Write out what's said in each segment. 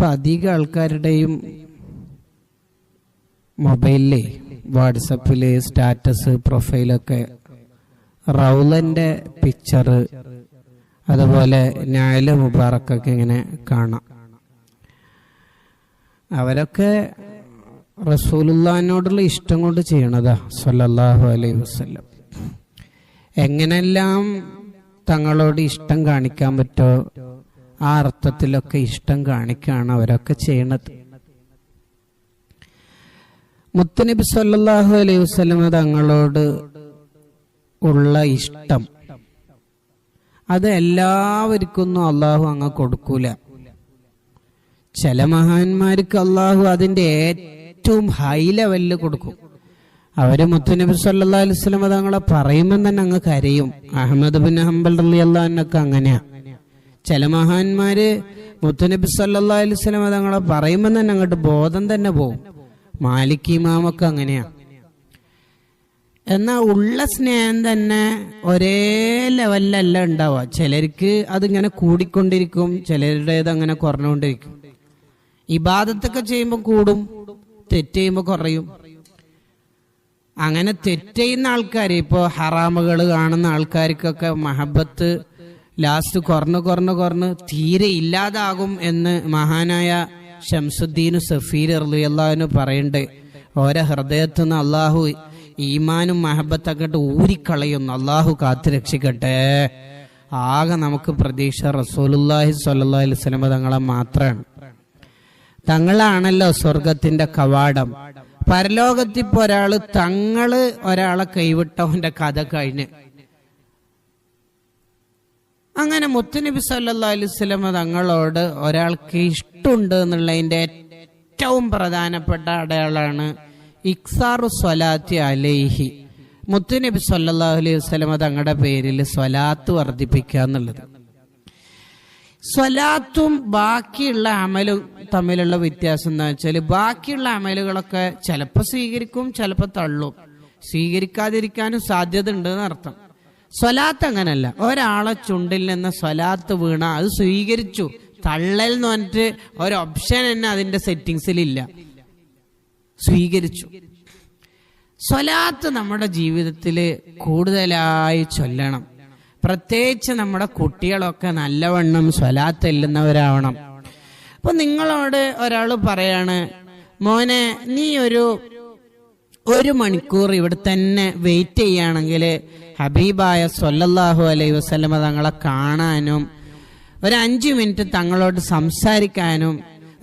ഇപ്പം അധികം ആൾക്കാരുടെയും മൊബൈലിലെ വാട്സപ്പിൽ സ്റ്റാറ്റസ് പ്രൊഫൈലൊക്കെ. റൗലന്റെ പിക്ചർ അതുപോലെ നാല് മുബാറക്കൊക്കെ ഇങ്ങനെ കാണാം. അവരൊക്കെ റസൂലുല്ലാനോടുള്ള ഇഷ്ടം കൊണ്ട് ചെയ്യണതാ സല്ലല്ലാഹു അലൈഹി വസല്ലം. എങ്ങനെല്ലാം തങ്ങളോട് ഇഷ്ടം കാണിക്കാൻ പറ്റോ ആ അർത്ഥത്തിലൊക്കെ ഇഷ്ടം കാണിക്കുകയാണ് അവരൊക്കെ ചെയ്യണത്. മുത്തനബി സല്ലല്ലാഹു അലൈഹി വസ്ലമ തങ്ങളോട് ഉള്ള ഇഷ്ടം. അത് എല്ലാവർക്കൊന്നും അള്ളാഹു അങ്ങ് കൊടുക്കൂല. ചില മഹാന്മാർക്ക് അള്ളാഹു അതിന്റെ ഏറ്റവും ഹൈ ലെവലിൽ കൊടുക്കും. അവർ മുത്തുനബി സല്ലാ അലുസ്ലമ തങ്ങളെ പറയുമ്പോൾ തന്നെ അങ്ങ് കരയും. അഹമ്മദ് ബിൻ ഹംബൽ റലി അള്ളഹാനൊക്കെ അങ്ങനെയാ. ചില മഹാന്മാര് മുത്തുനബി സല്ലാ അലുസ്ലമ തങ്ങളെ പറയുമ്പോൾ തന്നെ അങ്ങോട്ട് ബോധം തന്നെ പോവും. മാലിക് ഇമാമൊക്കെ അങ്ങനെയാ. എന്നാൽ ഉള്ള സ്നേഹം തന്നെ ഒരേ ലെവലിലല്ല ഉണ്ടാവുക. ചിലർക്ക് അതിങ്ങനെ കൂടിക്കൊണ്ടിരിക്കും ചിലരുടേത് അങ്ങനെ കുറഞ്ഞുകൊണ്ടിരിക്കും. ഇബാദത്തൊക്കെ ചെയ്യുമ്പോൾ കൂടും തെറ്റ് ചെയ്യുമ്പോൾ കുറയും. അങ്ങനെ തെറ്റ് ചെയ്യുന്ന ആൾക്കാർ ഇപ്പോൾ ഹറാമുകൾ കാണുന്ന ആൾക്കാർക്കൊക്കെ മഹബത്ത് ലാസ്റ്റ് കുറഞ്ഞ് കുറഞ്ഞ് കുറഞ്ഞ് തീരെ ഇല്ലാതാകും എന്ന് മഹാനായ ഷംസുദ്ദീൻ സഫീർ അള്ളാഹുവിന് പറയണ്ട്. ഓരോ ഹൃദയത്തു നിന്ന് അള്ളാഹു ഈമാനും മഹബത്തൊക്കെ ഊരിക്കളയുന്നു. അള്ളാഹു കാത്തു രക്ഷിക്കട്ടെ. ആകെ നമുക്ക് പ്രതീക്ഷ റസൂലുല്ലാഹി സ്വല്ലല്ലാഹി അലൈഹി വസല്ലം തങ്ങളെ മാത്രമാണ് തങ്ങളാണല്ലോ സ്വർഗത്തിന്റെ കവാടം. പരലോകത്തിപ്പോ ഒരാൾ തങ്ങൾ ഒരാളെ കൈവിട്ടവന്റെ കഥ കഴിഞ്ഞ്. അങ്ങനെ മുത്തുനബി സല്ലാ അലൈവലമ തങ്ങളോട് ഒരാൾക്ക് ഇഷ്ടമുണ്ട് എന്നുള്ളതിന്റെ ഏറ്റവും പ്രധാനപ്പെട്ട അടയാളാണ് ഇക്സാറു സ്വലാത്തി അലൈഹി. മുത്തുനബി സല്ലാ അലൈഹി വസ്ലമ തങ്ങളുടെ പേരിൽ സ്വലാത്ത് വർദ്ധിപ്പിക്കുക എന്നുള്ളത്. സ്വലാത്തും ബാക്കിയുള്ള അമലും തമ്മിലുള്ള വ്യത്യാസം എന്താ വെച്ചാൽ ബാക്കിയുള്ള അമലുകളൊക്കെ ചിലപ്പോൾ സ്വീകരിക്കും ചിലപ്പോൾ തള്ളും. സ്വീകരിക്കാതിരിക്കാനും സാധ്യത ഉണ്ട് എന്നർത്ഥം. സ്വലാത്ത് അങ്ങനല്ല. ഒരാളെ ചുണ്ടിൽ നിന്ന് സ്വലാത്ത് വീണ അത് സ്വീകരിച്ചു. തള്ളൽ എന്ന് പറഞ്ഞിട്ട് ഒരു ഓപ്ഷൻ തന്നെ അതിന്റെ സെറ്റിങ്സിലില്ല സ്വീകരിച്ചു. സ്വലാത്ത് നമ്മുടെ ജീവിതത്തിൽ കൂടുതലായി ചൊല്ലണം. പ്രത്യേകിച്ച് നമ്മുടെ കുട്ടികളൊക്കെ നല്ലവണ്ണം സ്വലാത്ത് എല്ലുന്നവരാവണം അപ്പൊ നിങ്ങളോട് ഒരാൾ പറയാണ് മോനെ നീ ഒരു ഒരു മണിക്കൂർ ഇവിടെ തന്നെ വെയിറ്റ് ചെയ്യുകയാണെങ്കിൽ ഹബീബായ സൊല്ലാഹു അലൈഹി വസ്ലമ തങ്ങളെ കാണാനും ഒരു അഞ്ച് മിനിറ്റ് തങ്ങളോട് സംസാരിക്കാനും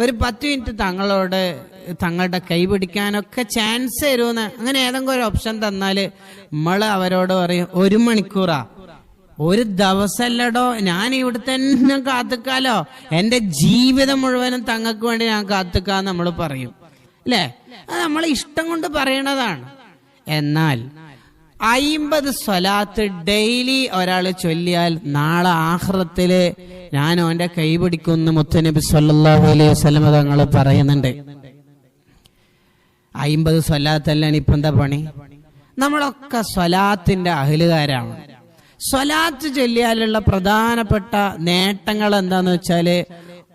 ഒരു പത്ത് മിനിറ്റ് തങ്ങളോട് തങ്ങളുടെ കൈ പിടിക്കാനൊക്കെ ചാൻസ് തരുമെന്ന് അങ്ങനെ ഏതെങ്കിലും ഒരു ഓപ്ഷൻ തന്നാൽ നമ്മൾ അവരോട് പറയും ഒരു മണിക്കൂറാ. ഒരു ദിവസമല്ലടോ ഞാൻ ഇവിടെ തന്നെ കാത്തുക്കാലോ. എന്റെ ജീവിതം മുഴുവനും തങ്ങൾക്ക് വേണ്ടി ഞാൻ കാത്തുക്കാന്ന് നമ്മൾ പറയും. അല്ലേ അത് നമ്മൾ ഇഷ്ടം കൊണ്ട് പറയണതാണ്. എന്നാൽ അയിമ്പത് സ്വലാത്ത് ഡെയിലി ഒരാൾ ചൊല്ലിയാൽ നാളെ ആഹ്റത്തിൽ ഞാൻ ഓന്റെ കൈ പിടിക്കുന്നു മുത്തനബി സല്ലാഹു അലൈഹി വസ്ലമ തങ്ങൾ പറയുന്നുണ്ട്. അയിമ്പത് സ്വലാത്തല്ലാണ് ഇപ്പൊ എന്താ പണി? നമ്മളൊക്കെ സ്വലാത്തിന്റെ അഹലുകാരാണ്. സ്വലാത്ത് ചൊല്ലിയാലുള്ള പ്രധാനപ്പെട്ട നേട്ടങ്ങൾ എന്താന്ന് വെച്ചാൽ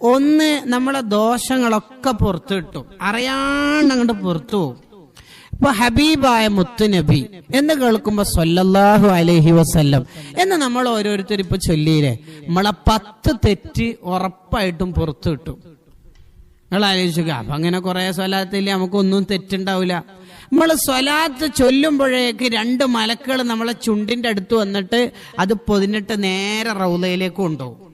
ഒന്ന് നമ്മളെ ദോഷങ്ങളൊക്കെ പുറത്തു കിട്ടും അറിയാണ്ട് അങ്ങോട്ട് പുറത്തു ഇപ്പൊ ഹബീബായ മുത്തുനബി എന്ന് കേൾക്കുമ്പോ സൊല്ലാഹു അലഹി വസ്ല്ലം എന്ന് നമ്മൾ ഓരോരുത്തർ ഇപ്പൊ ചൊല്ലിയില്ലേ? നമ്മളെ പത്ത് തെറ്റ് ഉറപ്പായിട്ടും പുറത്തു കിട്ടും നിങ്ങൾ ആലോചിക്കുക അപ്പൊ അങ്ങനെ കുറെ സ്വലാത്തില്ല? നമുക്കൊന്നും തെറ്റുണ്ടാവില്ല നമ്മൾ സ്വലാത്ത് ചൊല്ലുമ്പോഴേക്ക് രണ്ട് മലക്കുകൾ നമ്മളെ ചുണ്ടിന്റെ അടുത്ത് വന്നിട്ട് അത് പൊതിഞ്ഞിട്ട് നേരെ റൗലയിലേക്ക് കൊണ്ടുപോകും.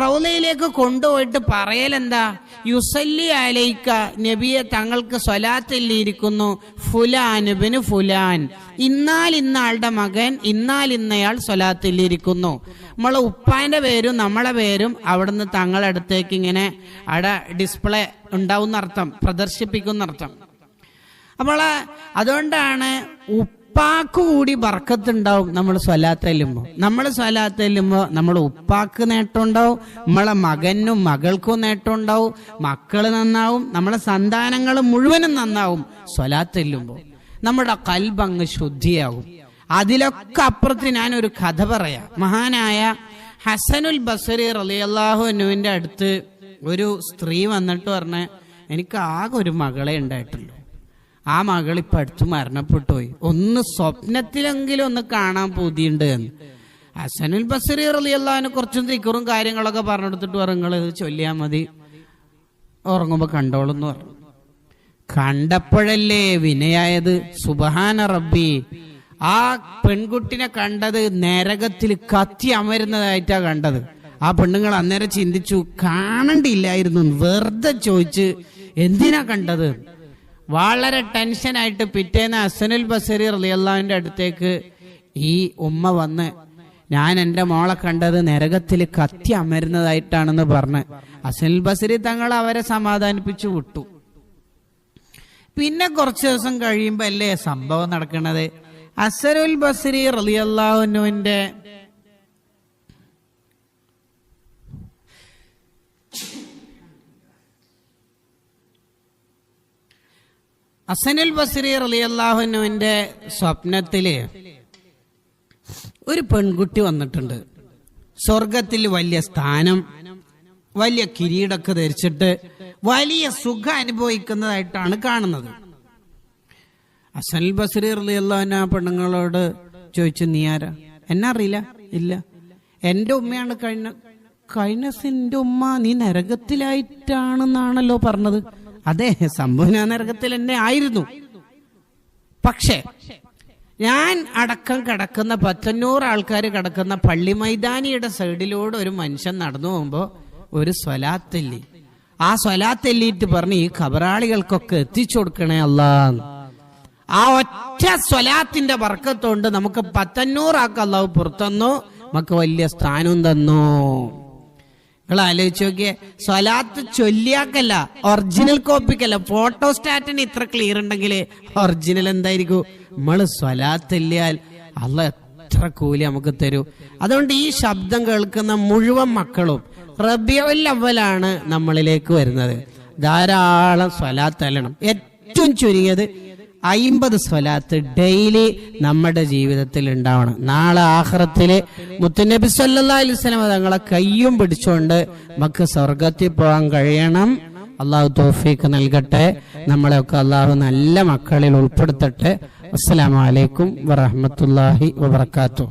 റൗലയിലേക്ക് കൊണ്ടുപോയിട്ട് പറയലെന്താ? യുസല്ലി അലൈക്ക നബിയെ തങ്ങൾക്ക് സ്വലാത്തല്ലിയിരിക്കുന്നു ഫുലാനുബിന് ഫുലാൻ. ഇന്നാൽ ഇന്നാളുടെ മകൻ ഇന്നാൽ ഇന്നയാൾ സ്വലാത്തല്ലിയിരിക്കുന്നു നമ്മളെ ഉപ്പാന്റെ പേരും നമ്മളെ പേരും അവിടുന്ന് തങ്ങളുടെ അടുത്തേക്ക് ഇങ്ങനെ അവിടെ ഡിസ്പ്ലേ ഉണ്ടാവുന്ന അർത്ഥം പ്രദർശിപ്പിക്കുന്ന അർത്ഥം അപ്പോൾ അതുകൊണ്ടാണ് ഉപ്പാക്ക് കൂടി ബർക്കത്തുണ്ടാവും നമ്മൾ സ്വലാത്ത് ചെല്ലുമ്പോൾ നമ്മൾ സ്വലാത്ത് ചെല്ലുമ്പോൾ നമ്മൾ ഉപ്പാക്ക് നേട്ടം ഉണ്ടാവും നമ്മളെ മകനും മകൾക്കും നേട്ടം ഉണ്ടാവും മക്കൾ നന്നാവും നമ്മളെ സന്താനങ്ങൾ മുഴുവനും നന്നാവും സ്വലാത്ത് ചെല്ലുമ്പോൾ നമ്മുടെ കൽബങ്ങ് ശുദ്ധിയാവും. അതിലൊക്കെ അപ്പുറത്ത് ഒരു കഥ പറയാം. മഹാനായ ഹസനുൽ ബസരി റലിയല്ലാഹുനുവിന്റെ അടുത്ത് ഒരു സ്ത്രീ വന്നിട്ട് പറഞ്ഞ എനിക്ക് ആകെ ഒരു മകളെ ഉണ്ടായിട്ടുള്ളൂ ആ മകൾ ഇപ്പൊ അടുത്ത് മരണപ്പെട്ടുപോയി. ഒന്ന് സ്വപ്നത്തിലെങ്കിലും ഒന്ന് കാണാൻ പൂതിയുണ്ട് എന്ന്. ഹസനുൽ ബസരി റളിയല്ലാഹുവിന് കുറച്ചും തിക്കറും കാര്യങ്ങളൊക്കെ പറഞ്ഞെടുത്തിട്ട് പറഞ്ഞു ഇത് ചൊല്ലിയാൽ മതി. ഉറങ്ങുമ്പോ കണ്ടോളും പറഞ്ഞു കണ്ടപ്പോഴല്ലേ വിനയായത്? സുബഹാന റബ്ബി. ആ പെൺകുട്ടിനെ കണ്ടത് നരകത്തിൽ കത്തി അമരുന്നതായിട്ടാ കണ്ടത്. ആ പെണ്ണുങ്ങൾ അന്നേരം ചിന്തിച്ചു കാണണ്ടില്ലായിരുന്നു വെറുതെ ചോദിച്ച് എന്തിനാ കണ്ടത്? വളരെ ടെൻഷനായിട്ട് പിറ്റേന്ന് അസനുൽ ബസരി റളിയല്ലാഹുവിന്റെ അടുത്തേക്ക് ഈ ഉമ്മ വന്ന് ഞാൻ എന്റെ മോളെ കണ്ടത് നരകത്തിൽ കത്തി അമരുന്നതായിട്ടാണെന്ന് പറഞ്ഞ്. അസനുൽ ബസരി തങ്ങൾ അവരെ സമാധാനിപ്പിച്ചു വിട്ടു. പിന്നെ കുറച്ച് ദിവസം കഴിയുമ്പോ അല്ലേ സംഭവം നടക്കണത്. അസരുൽ ബസരി റളിയല്ലാഹുവിന്റെ അസനുൽ ബസരി അള്ളാഹുനുവിന്റെ സ്വപ്നത്തിൽ ഒരു പെൺകുട്ടി വന്നിട്ടുണ്ട്. സ്വർഗത്തിൽ വലിയ സ്ഥാനം വലിയ കിരീടൊക്കെ ധരിച്ചിട്ട് വലിയ സുഖം അനുഭവിക്കുന്നതായിട്ടാണ് കാണുന്നത്. അസൽ ബസരി റളിയല്ലാഹു ആ പെണ്ണുങ്ങളോട് ചോദിച്ചു നീ ആരാ? എന്നെ അറിയില്ല. ഇല്ല. എന്റെ ഉമ്മയാണ് കഴിഞ്ഞ ദിവസം ഉമ്മ. നീ നരകത്തിലായിട്ടാണെന്നാണല്ലോ പറഞ്ഞത്. അതെ സംഭവം നരകത്തിൽ എന്നെ ആയിരുന്നു. പക്ഷേ ഞാൻ അടക്കം കിടക്കുന്ന പത്തഞ്ഞൂറ് ആൾക്കാർ കിടക്കുന്ന പള്ളി മൈതാനിയുടെ സൈഡിലൂടെ ഒരു മനുഷ്യൻ നടന്നു പോകുമ്പോ ഒരു സ്വലാത്തെല്ലി. ആ സ്വലാത്തെല്ലിയിട്ട് പറഞ്ഞ് ഈ ഖബറാളികൾക്കൊക്കെ എത്തിച്ചു കൊടുക്കണേ അല്ലാന്ന് ആ ഒറ്റ സ്വലാത്തിന്റെ വർക്കത്തോണ്ട് നമുക്ക് പത്തഞ്ഞൂറാക്ക് അള്ളാഹു പുറത്തന്നു നമുക്ക് വലിയ സ്ഥാനം തന്നു. നിങ്ങൾ ആലോചിച്ച് നോക്കിയേ. സ്വലാത്ത് ചൊല്ലിയാക്കല്ല ഒറിജിനൽ കോപ്പിക്കല്ല ഫോട്ടോ സ്റ്റാറ്റിന് ഇത്ര ക്ലിയർ ഉണ്ടെങ്കിൽ ഒറിജിനൽ എന്തായിരിക്കും? നമ്മൾ സ്വലാത്ത് ഇല്ലാൽ അല്ല എത്ര കൂലി നമുക്ക് തരൂ. അതുകൊണ്ട് ഈ ശബ്ദം കേൾക്കുന്ന മുഴുവൻ മക്കളും റബിയുൽ അവലാണ് നമ്മളിലേക്ക് വരുന്നത്. ധാരാളം സ്വലാത്ത് അല്ലണം ഏറ്റവും ചുരുങ്ങിയത് അയിമ്പത് സ്വലാത്ത് ഡെയിലി നമ്മുടെ ജീവിതത്തിൽ ഉണ്ടാവണം. നാളെ ആഹ്റത്തിൽ മുത്തുനബി സല്ലാ തങ്ങളെ കയ്യും പിടിച്ചുകൊണ്ട് നമുക്ക് സ്വർഗത്തിൽ പോകാൻ കഴിയണം. അള്ളാഹു തോഫീക്ക് നൽകട്ടെ. നമ്മളെയൊക്കെ അള്ളാഹു നല്ല മക്കളിൽ ഉൾപ്പെടുത്തട്ടെ. അസ്സലാമലൈക്കും വറഹമത്തല്ലാഹി വബർക്കാത്തു